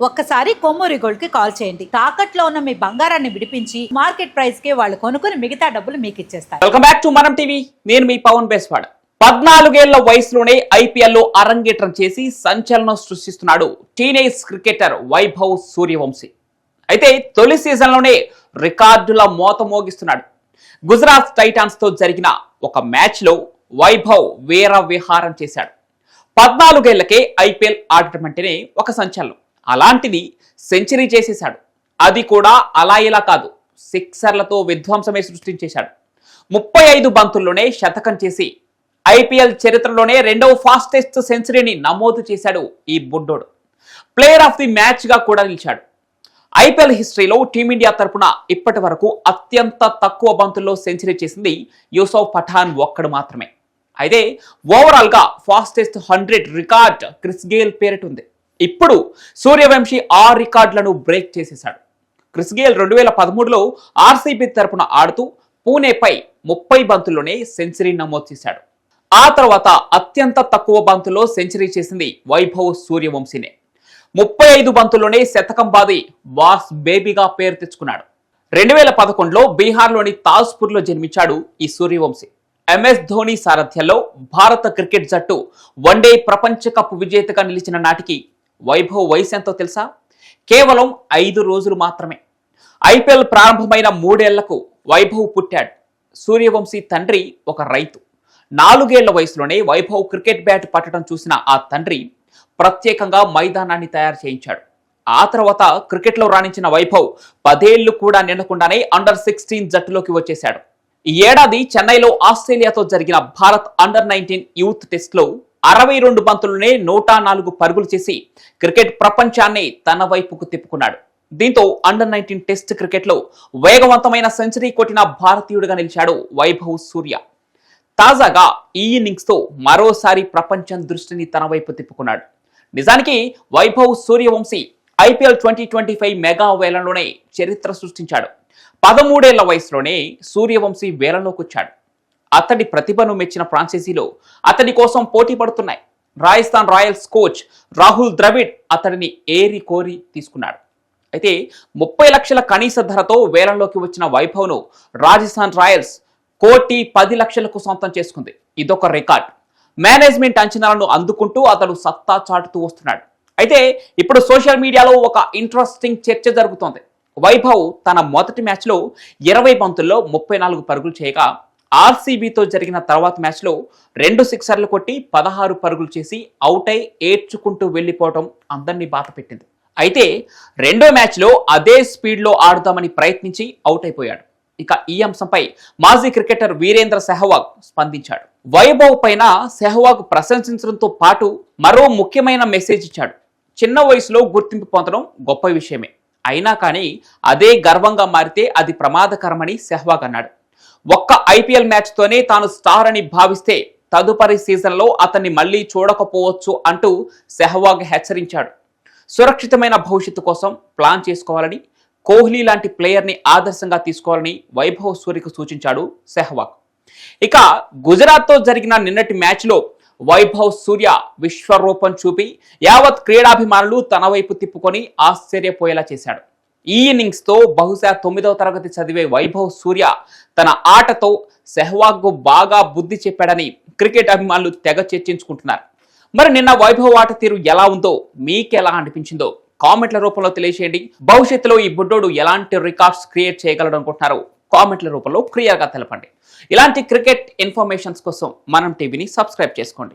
ఒక్కసారి కొమ్మూరి గోల్డ్కి కాల్ చేయండి. తాకట్లో ఉన్న మీ బంగారాన్ని విడిపించి మార్కెట్ ప్రైస్కి వాళ్ళు కొనుక్కుని మిగతా డబ్బులు మీకు ఇచ్చేస్తారు. వెల్కమ్ బ్యాక్ టు మనం టీవీ నేను మీ పవన్ బేస్వాడ్. పద్నాలుగేళ్ళ వయసులోనే ఐపీఎల్లో అరంగేట్రం చేసి సంచలనం సృష్టిస్తున్నాడు టీనేజ్ క్రికెటర్ వైభవ్ సూర్యవంశీ. అయితే తొలి సీజన్లోనే రికార్డుల మోత మోగిస్తున్నాడు. గుజరాత్ టైటాన్స్తో జరిగిన ఒక మ్యాచ్లో వైభవ్ వీర విహారం చేశాడు. పద్నాలుగేళ్ళకే ఐపీఎల్ ఆడటం అంటేనే ఒక సంచలనం. అలాంటిది సెంచరీ చేసేశాడు. అది కూడా అలా ఇలా కాదు. సిక్సర్లతో విధ్వంసమే సృష్టించేశాడు. ముప్పై ఐదు బంతుల్లోనే శతకం చేసి ఐపీఎల్ చరిత్రలోనే రెండవ ఫాస్టెస్ట్ సెంచరీని నమోదు చేశాడు ఈ బుడ్డోడు. ప్లేయర్ ఆఫ్ ది మ్యాచ్గా కూడా నిలిచాడు. ఐపీఎల్ హిస్టరీలో టీమిండియా తరపున ఇప్పటి వరకు అత్యంత తక్కువ బంతుల్లో సెంచరీ చేసింది యూసఫ్ పఠాన్ ఒక్కడు మాత్రమే. అయితే ఓవరాల్గా fastest hundred record Chris Gayle పేరిటుంది ఇప్పుడు సూర్యవంశీ ఆ రికార్డులను బ్రేక్ చేసేశాడు. క్రిస్ గేల్ రెండు వేల పదమూడులో ఆర్సీబీ తరపున ఆడుతూ పూణేపై ముప్పై బంతుల్లోనే సెంచరీ నమోదు చేశాడు. ఆ తర్వాత అత్యంత తక్కువ బంతుల్లో సెంచరీ చేసింది వైభవ్ సూర్యవంశీనే. ముప్పై ఐదు బంతుల్లోనే శతకం బాది వాస్ బేబీగా పేరు తెచ్చుకున్నాడు. రెండు వేల పదకొండులో బీహార్లోని తాజ్పూర్లో జన్మించాడు ఈ సూర్యవంశీ. ఎంఎస్ ధోని సారథ్యంలో భారత క్రికెట్ జట్టు వన్డే ప్రపంచ కప్ విజేతగా నిలిచిన నాటికి వైభవ్ వయసు ఎంతో తెలుసా? కేవలం ఐదు రోజులు మాత్రమే. ఐపీఎల్ ప్రారంభమైన మూడేళ్ళకు వైభవ్ పుట్టాడు. సూర్యవంశీ తండ్రి ఒక రైతు. నాలుగేళ్ళ వయసులోనే వైభవ్ క్రికెట్ బ్యాట్ పట్టడం చూసిన ఆ తండ్రి ప్రత్యేకంగా మైదానాన్ని తయారు చేయించాడు. ఆ తర్వాత క్రికెట్లో రాణించిన వైభవ్ పదేళ్ళు కూడా నిండకుండానే అండర్ సిక్స్టీన్ జట్టులోకి వచ్చేశాడు. ఈ ఏడాది చెన్నైలో ఆస్ట్రేలియాతో జరిగిన భారత్ అండర్ నైన్టీన్ యూత్ టెస్ట్లో అరవై రెండు బంతులనే నూట నాలుగు పరుగులు చేసి క్రికెట్ ప్రపంచాన్ని తన వైపుకు తిప్పుకున్నాడు. దీంతో అండర్ నైన్టీన్ టెస్ట్ క్రికెట్లో వేగవంతమైన సెంచరీ కొట్టిన భారతీయుడిగా నిలిచాడు వైభవ్ సూర్య. తాజాగా ఈ ఇన్నింగ్స్తో మరోసారి ప్రపంచం దృష్టిని తన వైపు తిప్పుకున్నాడు. నిజానికి Vaibhav Suryavanshi IPL twenty twenty five mega వేలంలోనే చరిత్ర సృష్టించాడు. పదమూడేళ్ళ వయసులోనే సూర్యవంశీ వేలంలోకి వచ్చాడు. అతడి ప్రతిభను మెచ్చిన ఫ్రాంచైజీలో అతడి కోసం పోటీ పడుతున్నాయి. రాజస్థాన్ రాయల్స్ కోచ్ రాహుల్ ద్రవిడ్ అతడిని ఏరి కోరి తీసుకున్నాడు. అయితే ముప్పై లక్షల కనీస ధరతో వేలంలోకి వచ్చిన వైభవ్ను రాజస్థాన్ రాయల్స్ కోటి పది లక్షలకు సొంతం చేసుకుంది. ఇదొక రికార్డ్. మేనేజ్మెంట్ అంచనాలను అందుకుంటూ అతడు సత్తా చాటుతూ వస్తున్నాడు. అయితే ఇప్పుడు సోషల్ మీడియాలో ఒక ఇంట్రెస్టింగ్ చర్చ జరుగుతోంది. వైభవ్ తన మొదటి మ్యాచ్లో ఇరవై బంతుల్లో ముప్పై నాలుగు పరుగులు చేయగా ఆర్సీబీతో జరిగిన తర్వాత మ్యాచ్లో రెండు సిక్సర్లు కొట్టి పదహారు పరుగులు చేసి అవుట్ అయి ఏడ్చుకుంటూ వెళ్ళిపోవడం అందరినీ బాధ పెట్టింది. అయితే రెండో మ్యాచ్లో అదే స్పీడ్లో ఆడుదామని ప్రయత్నించి అవుట్ అయిపోయాడు ఇక ఈ అంశంపై మాజీ క్రికెటర్ వీరేంద్ర సెహ్వాగ్ స్పందించాడు. వైభవ్ పైన సెహ్వాగ్ ప్రశంసించడంతో పాటు మరో ముఖ్యమైన మెసేజ్ ఇచ్చాడు. చిన్న వయసులో గుర్తింపు పొందడం గొప్ప విషయమే. అయినా కానీ అదే గర్వంగా మారితే అది ప్రమాదకరమని సెహ్వాగ్ అన్నాడు. ఒక్క ఐపీఎల్ మ్యాచ్తోనే తాను స్టార్ అని భావిస్తే తదుపరి సీజన్లో అతన్ని మళ్ళీ చూడకపోవచ్చు అంటూ సెహ్వాగ్ హెచ్చరించాడు. సురక్షితమైన భవిష్యత్తు కోసం ప్లాన్ చేసుకోవాలని కోహ్లీ లాంటి ప్లేయర్ని ఆదర్శంగా తీసుకోవాలని వైభవ్ సూర్యకు సూచించాడు సెహ్వాగ్. ఇక గుజరాత్తో జరిగిన నిన్నటి మ్యాచ్లో వైభవ్ సూర్య విశ్వరూపం చూపి యావత్ క్రీడాభిమానులు తన వైపు తిప్పుకొని ఆశ్చర్యపోయేలా చేశాడు. ఈ ఇన్నింగ్స్తో బహుశా తొమ్మిదవ తరగతి చదివే వైభవ్ సూర్య తన ఆటతో సెహ్వాగ్కు బాగా బుద్ధి చెప్పాడని క్రికెట్ అభిమానులు తెగ చర్చించుకుంటున్నారు. మరి నిన్న వైభవ్ ఆట తీరు ఎలా ఉందో మీకెలా అనిపించిందో కామెంట్ల రూపంలో తెలియజేయండి భవిష్యత్తులో ఈ బుడ్డోడు ఎలాంటి రికార్డ్స్ క్రియేట్ చేయగలడు అనుకుంటున్నారు కామెంట్ల రూపంలో క్లియర్గా తెలపండి. ఇలాంటి క్రికెట్ ఇన్ఫర్మేషన్స్ కోసం మనం టీవీని సబ్స్క్రైబ్ చేసుకోండి.